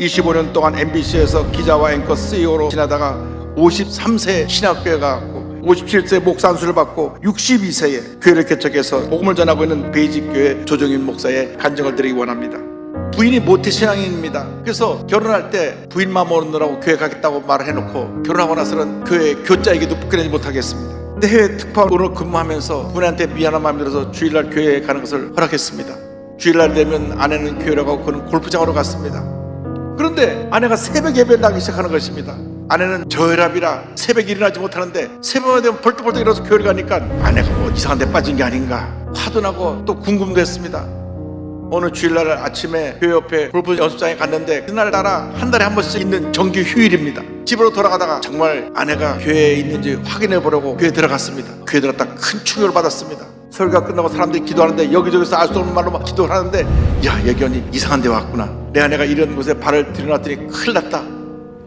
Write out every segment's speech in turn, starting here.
25년 동안 MBC에서 기자와 앵커 CEO로 지나다가 53세 신학교에 가고 57세 목사 안수를 받고 62세에 교회를 개척해서 복음을 전하고 있는 베이직 교회 조정인 목사의 간증을 드리기 원합니다. 부인이 모태 신앙인입니다. 그래서 결혼할 때 부인만 모르느라고 교회 가겠다고 말을 해놓고 결혼하고 나서는 교회 교자 얘기도 꺼내지 못하겠습니다. 해외 특파원으로 근무하면서 부인한테 미안한 마음이 들어서 주일날 교회에 가는 것을 허락했습니다. 주일날 되면 아내는 교회로 가고 그는 골프장으로 갔습니다. 그런데 아내가 새벽 예배를 나기 시작하는 것입니다. 아내는 저혈압이라 새벽에 일어나지 못하는데 새벽에 되면 벌떡벌떡 일어나서 교회를 가니까 아내가 뭐 이상한 데 빠진 게 아닌가 화도 나고 또 궁금도 했습니다. 어느 주일날 아침에 교회 옆에 골프 연습장에 갔는데 그날 따라 한 달에 한 번씩 있는 정규 휴일입니다. 집으로 돌아가다가 정말 아내가 교회에 있는지 확인해 보려고 교회 들어갔습니다. 교회 들어갔다 큰 충격을 받았습니다. 설교가 끝나고 사람들이 기도하는데 여기저기서 알 수 없는 말로 막 기도를 하는데 야 여기 이상한 데 왔구나. 내 아내가 이런 곳에 발을 들여놨더니 큰일 났다.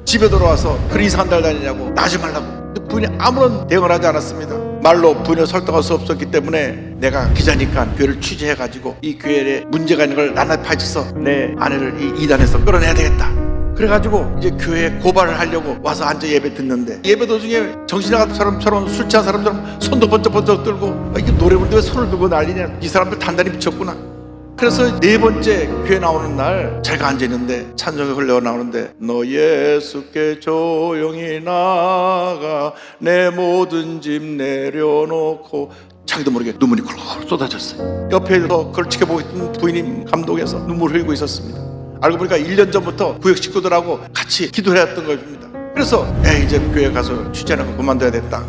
집에 돌아와서 그런 이상한 데 다니냐고 나지 말라고. 근데 부인이 아무런 대응을 하지 않았습니다. 말로 부인을 설득할 수 없었기 때문에 내가 기자니까 교회를 취재해가지고 이 교회에 문제가 있는 걸 나나 파헤쳐서 내 아내를 이 이단에서 끌어내야 되겠다. 그래가지고 이제 교회에 고발을 하려고 와서 앉아 예배 듣는데 예배 도중에 정신 나간 사람처럼 술 취한 사람처럼 손도 번쩍번쩍 들고 아, 이게 노래 부르는데 왜 손을 들고 난리냐 이 사람들 단단히 미쳤구나 그래서 네 번째 교회 나오는 날 자기가 앉아 있는데 찬송이 흘러 나오는데 너 예수께 조용히 나가 내 모든 짐 내려놓고 자기도 모르게 눈물이 콜콜 쏟아졌어요. 옆에서 그걸 지켜보고 있던 부인이 감동해서 눈물 흘리고 있었습니다. 알고 보니까 1년 전부터 구역 식구들하고 같이 기도를 했던 것입니다. 그래서 에 이제 교회 가서 취재하는 거 그만둬야 됐다.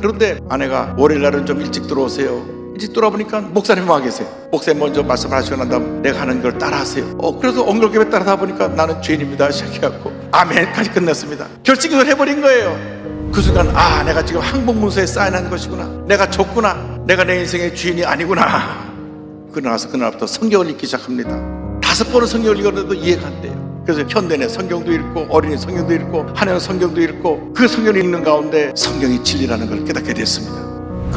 그런데 아내가 월요일 날은 좀 일찍 들어오세요. 일찍 돌아보니까 목사님 와 계세요. 목사님 먼저 말씀을 하시고 난 다음 내가 하는 걸 따라하세요. 어 그래서 엉글게 따라다 보니까 나는 죄인입니다 시작해갖고 아멘까지 끝냈습니다. 결정을 해버린 거예요. 그 순간 아 내가 지금 항복문서에 사인한 것이구나. 내가 졌구나. 내가 내 인생의 주인이 아니구나. 그러나서 그날부터 성경을 읽기 시작합니다. 다섯 번은 성경을 읽었는데도 이해가 안 돼요. 그래서 현대내 성경도 읽고 어린이 성경도 읽고 한해는 성경도 읽고 그 성경을 읽는 가운데 성경이 진리라는 걸 깨닫게 됐습니다.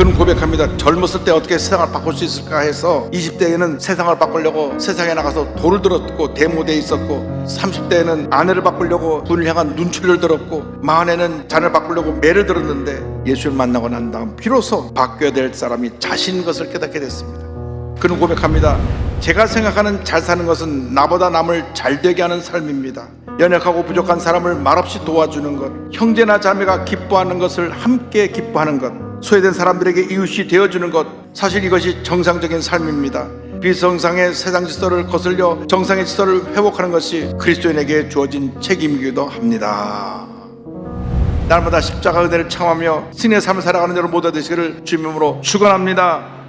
그는 고백합니다. 젊었을 때 어떻게 세상을 바꿀 수 있을까 해서 20대에는 세상을 바꾸려고 세상에 나가서 돌을 들었고 대모대에 있었고 30대에는 아내를 바꾸려고 분을 향한 눈초리를 들었고 마흔에는 자녀를 바꾸려고 매를 들었는데 예수를 만나고 난 다음 비로소 바뀌어야 될 사람이 자신인 것을 깨닫게 됐습니다. 그는 고백합니다. 제가 생각하는 잘 사는 것은 나보다 남을 잘 되게 하는 삶입니다. 연약하고 부족한 사람을 말없이 도와주는 것, 형제나 자매가 기뻐하는 것을 함께 기뻐하는 것, 소외된 사람들에게 이웃이 되어주는 것, 사실 이것이 정상적인 삶입니다. 비정상의 세상 질서를 거슬려 정상의 질서를 회복하는 것이 그리스도인에게 주어진 책임이기도 합니다. 날마다 십자가 은혜를 청하며 신의 삶을 살아가는 여러분 모두 되시기를 주님으로 축원합니다.